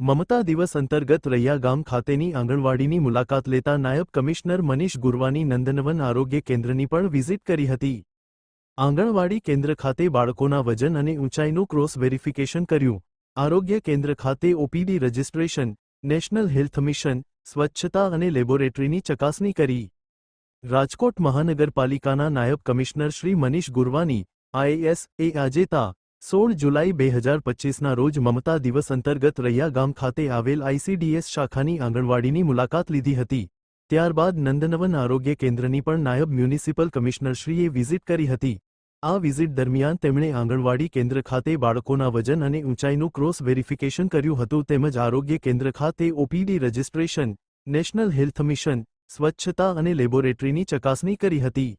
મમતા દિવસ અંતર્ગત રૈયા ગામ ખાતેની આંગણવાડીની મુલાકાત લેતા નાયબ કમિશનર મનીષ ગુરવાની નંદનવન આરોગ્ય કેન્દ્રની પણ વિઝિટ કરી હતી. આંગણવાડી કેન્દ્ર ખાતે બાળકોના વજન અને ઊંચાઈનું ક્રોસ વેરિફિકેશન કર્યું. આરોગ્ય કેન્દ્ર ખાતે OPD registration, national health mission, સ્વચ્છતા અને લેબોરેટરીની ચકાસણી કરી. રાજકોટ મહાનગરપાલિકાના નાયબ કમિશનર શ્રી મનીષ ગુરવાની આઈએએસ એ આજે સોળ જુલાઈ બે હજાર પચીસના રોજ મમતા દિવસ અંતર્ગત રૈયા ગામ ખાતે આવેલ આઈસીડીએસ શાખાની આંગણવાડીની મુલાકાત લીધી હતી. ત્યારબાદ નંદનવન આરોગ્ય કેન્દ્રની પણ નાયબ મ્યુનિસિપલ કમિશનરશ્રીએ વિઝિટ કરી હતી. આ વિઝિટ દરમિયાન તેમણે આંગણવાડી કેન્દ્ર ખાતે બાળકોના વજન અને ઊંચાઈનું ક્રોસ વેરિફિકેશન કર્યું હતું તેમજ આરોગ્ય કેન્દ્ર ખાતે OPD registration, national health mission, સ્વચ્છતા અને લેબોરેટરીની ચકાસણી કરી હતી.